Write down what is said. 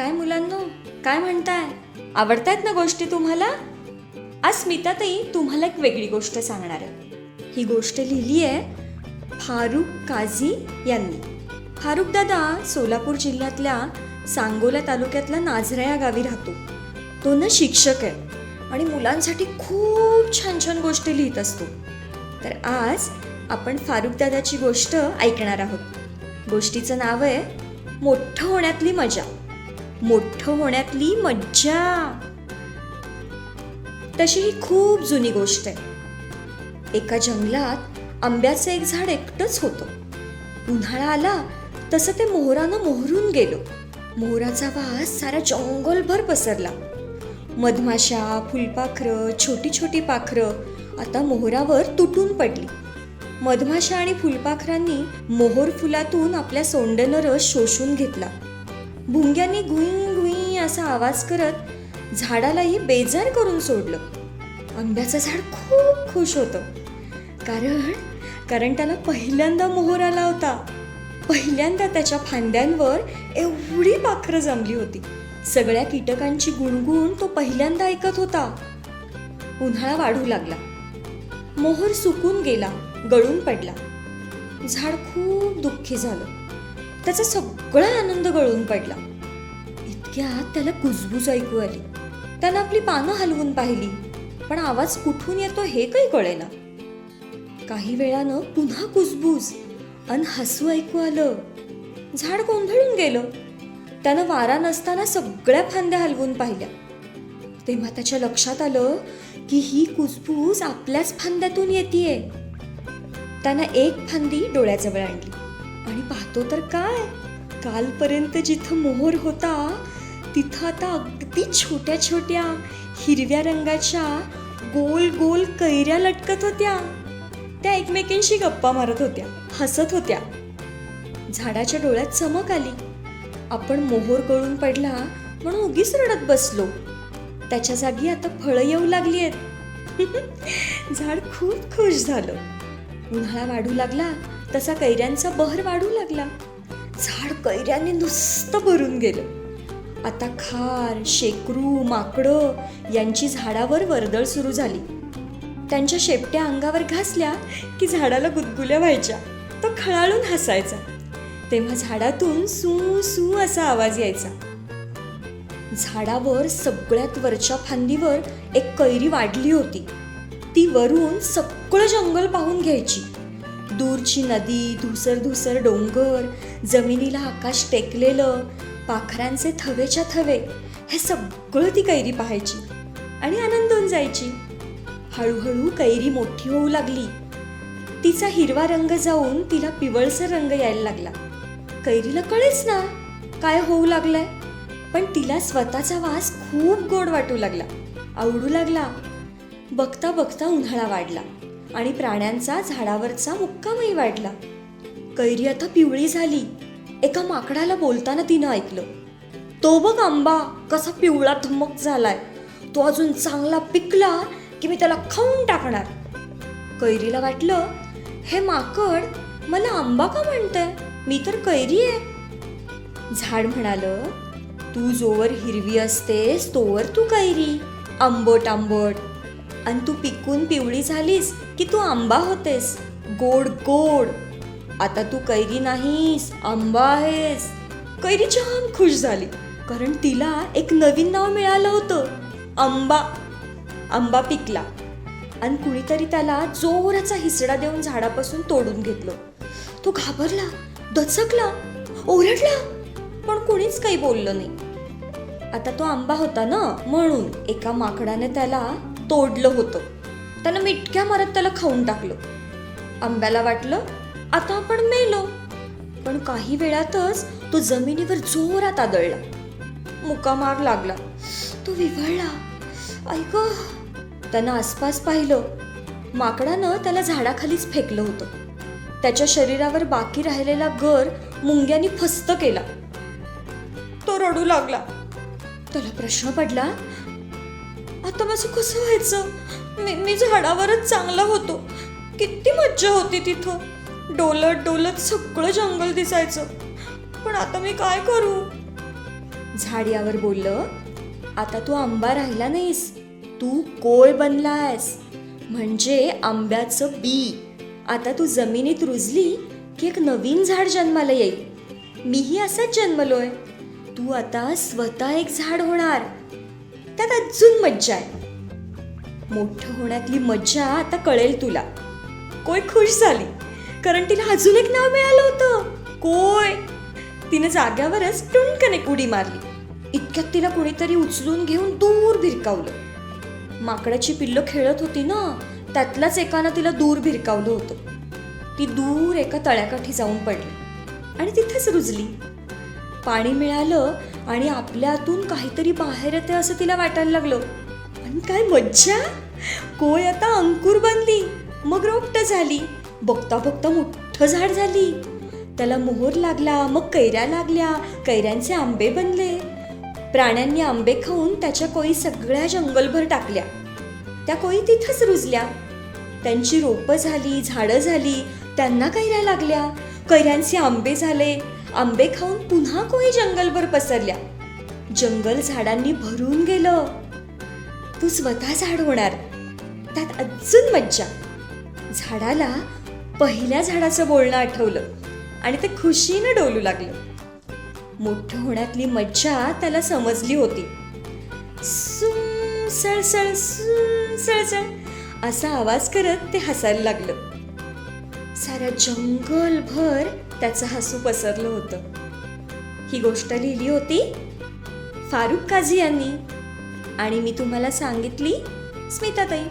काय मुलांनो? काय म्हणताय? आवडतायत ना गोष्टी तुम्हाला? आज स्मिताताई तुम्हाला एक वेगळी गोष्ट सांगणार आहे. ही गोष्ट लिहिली आहे फारुख काझी यांनी. फारुख दादा सोलापूर जिल्ह्यातल्या सांगोला तालुक्यातल्या नाझरा या गावी राहतो. तो ना शिक्षक आहे आणि मुलांसाठी खूप छान छान गोष्टी लिहित असतो. तर आज आपण फारुख दादाची गोष्ट ऐकणार आहोत. गोष्टीचं नाव आहे मोठं होण्यातली मजा. मोठं होण्यातली मज्जा. तशी ही खूप जुनी गोष्ट आहे. एका जंगलात आंब्याचं एक झाड एकटंच होतं. उन्हाळा आला तसं ते मोहरानं मोहरून गेलो. मोहराचा वास सारा जंगलभर पसरला. मधमाशा फुलपाखरं छोटी छोटी पाखरं आता मोहरावर तुटून पडली. मधमाशा आणि फुलपाखरांनी मोहोर फुलातून आपल्या सोंडेनं रस शोषून घेतला. भुंग्यांनी घुई घुई असा आवाज करत झाडालाही बेजार करून सोडलं. आंब्याचं झाड खूप खुश होतं. कारण कारण त्याला पहिल्यांदा मोहर आला होता. पहिल्यांदा त्याच्या फांद्यांवर एवढी पाखरं जमली होती. सगळ्या कीटकांची गुणगुण तो पहिल्यांदा ऐकत होता. उन्हाळा वाढू लागला. मोहर सुकून गेला गळून पडला. झाड खूप दुःखी झालं. त्याचा सगळा आनंद गळून पडला. इतक्यात त्याला कुजबूज ऐकू आली. त्यानं आपली पानं हलवून पाहिली पण आवाज कुठून येतो हे काही कळेना. काही वेळानं पुन्हा कुजबूज अन हसू ऐकू आलं. झाड गोंधळून गेलं. त्यानं वारा नसताना सगळ्या फांद्या हलवून पाहिल्या. तेव्हा त्याच्या लक्षात आलं की ही कुजबूज आपल्याच फांद्यातून येते त्यानं एक फांदी डोळ्याजवळ आणली. आणि पाहतो तर काय? कालपर्यंत जिथं मोहर होता तिथं आता अगदी छोट्या छोट्या हिरव्या रंगाच्या गोल गोल कैऱ्या लटकत होत्या. त्या एकमेकींशी गप्पा मारत होत्या हसत होत्या. झाडाच्या डोळ्यात चमक आली. आपण मोहोर गळून पडला म्हणून उगीच रडत बसलो. त्याच्या जागी आता फळं येऊ लागली आहेत झाड खूप खुश झालं. उन्हाळा वाढू लागला तसा कैऱ्यांचा बहर वाढू लागला. झाड कैऱ्याने नुसतं भरून गेलं. आता खार शेकरू माकडं यांची झाडावर वर्दळ सुरू झाली. त्यांच्या शेपट्या अंगावर घासल्या की झाडाला गुदगुल्या व्हायच्या. तो खळाळून हसायचा. तेव्हा झाडातून सू सू असा आवाज यायचा. झाडावर सगळ्यात वरच्या फांदीवर एक कैरी वाढली होती. ती वरून सगळं जंगल पाहून घ्यायची. दूरची नदी धुसर धुसर डोंगर जमिनीला आकाश टेकलेलं पाखरांचे थवेच्या थवे हे सगळं ती कैरी पाहायची आणि आनंदून जायची. हळूहळू कैरी मोठी होऊ लागली. तिचा हिरवा रंग जाऊन तिला पिवळसर रंग यायला लागला. कैरीला कळेच ना काय होऊ लागलंय? पण तिला स्वतःचा वास खूप गोड वाटू लागला. आवडू लागला. बघता बघता उन्हाळा वाढला. आणि प्राण्यांचा झाडावरचा मुक्कामही वाढला. कैरी आता पिवळी झाली. एका माकडाला बोलताना तिनं ऐकलं तो बघ आंबा कसा पिवळा धमक झालाय. तो अजून चांगला पिकला की मी त्याला खाऊन टाकणार. कैरीला वाटलं हे माकड मला आंबा का म्हणतंय? मी तर कैरी आहे. झाड म्हणालं तू जोवर हिरवी असतेस तोवर तू कैरी. आंबट आंबट. आणि तू पिकून पिवळी झालीस की तू आंबा होतेस. गोड गोड. आता तू कैरी नाहीस आंबा आहेस. कैरी छान खुश झाली कारण तिला एक नवीन नाव मिळालं होतं आंबा. आंबा पिकला. आणि कुणीतरी त्याला जोराचा हिसडा देऊन झाडापासून तोडून घेतलं. तो घाबरला दचकला ओरडला पण कुणीच काही बोललं नाही. आता तो आंबा होता ना म्हणून एका माकडाने त्याला तोडलं होतं. त्यानं मिटक्या मारत त्याला खाऊन टाकलं. आंब्याला वाटलं आता आपण मेलो. पण काही वेळातच तो जमिनीवर जोरात आदळला. मुका मार लागला. तो विव्हळला ऐक त्यानं आसपास पाहिलं. माकडानं त्याला झाडाखालीच फेकलं होतं. त्याच्या शरीरावर बाकी राहिलेला गर मुंग्यांनी फस्त केला. तो रडू लागला. त्याला प्रश्न पडला आता माझं कसं व्हायचं? मी मी झाडावरच चांगला होतो. किती मज्जा होती तिथं. डोलत डोलत सगळं जंगल दिसायचं. पण आता मी काय करू? झाड यावर बोललं आता तू आंबा राहिला नाहीस. तू कोळ बनलायस. म्हणजे आंब्याचं बी. आता तू जमिनीत रुजली की एक नवीन झाड जन्माला येईल. मीही असाच जन्मलोय. तू आता स्वतः एक झाड होणार. त्यात अजून मज्जा आहे. मोठं होण्यातली मज्जा आता कळेल तुला. कोय खुश झाली? कारण तिला अजून एक नाव मिळालं होतं. कोय? तिने जाग्यावरच टुणकन एक उडी मारली. इतक्यात तिला कुणीतरी उचलून घेऊन दूर भिरकावलं. माकडाची पिल्लं खेळत होती ना त्यातल्याच एकानं तिला दूर भिरकावलं होतं. ती दूर एका तळ्याकाठी जाऊन पडली आणि तिथेच रुजली. पाणी मिळालं आणि आपल्यातून काहीतरी बाहेर येते असं तिला वाटायला लागलं. आणि काय मज्जा? कोय आता अंकुर बनली? मग रोपट झाली. बघता बघता मोठं झाड झाली. त्याला मोहर लागला मग कैऱ्या लागल्या. कैऱ्यांचे आंबे बनले. प्राण्यांनी आंबे खाऊन त्याच्या कोयी सगळ्या जंगलभर टाकल्या. त्या कोयी तिथंच रुजल्या. त्यांची रोपं झाली झाडं झाली. त्यांना कैऱ्या लागल्या. कैऱ्यांचे आंबे झाले. आंबे खाऊन पुन्हा कोणी जंगलभर पसरल्या. जंगल झाडांनी भरून गेलं. तू स्वतः झाड होणार. त्यात अजून मज्जा. झाडाला पहिल्या झाडाचं बोलणं आठवलं आणि ते खुशीनं डोलू लागलं. मोठं होण्यातली मज्जा त्याला समजली होती. सळसळ सळसळ असा आवाज करत ते हसायला लागलं. सारा जंगलभर त्याचं हसू पसरलं होतं. ही गोष्ट लिहिली होती फारुख काझी यांनी. आणि मी तुम्हाला सांगितली स्मिताताई.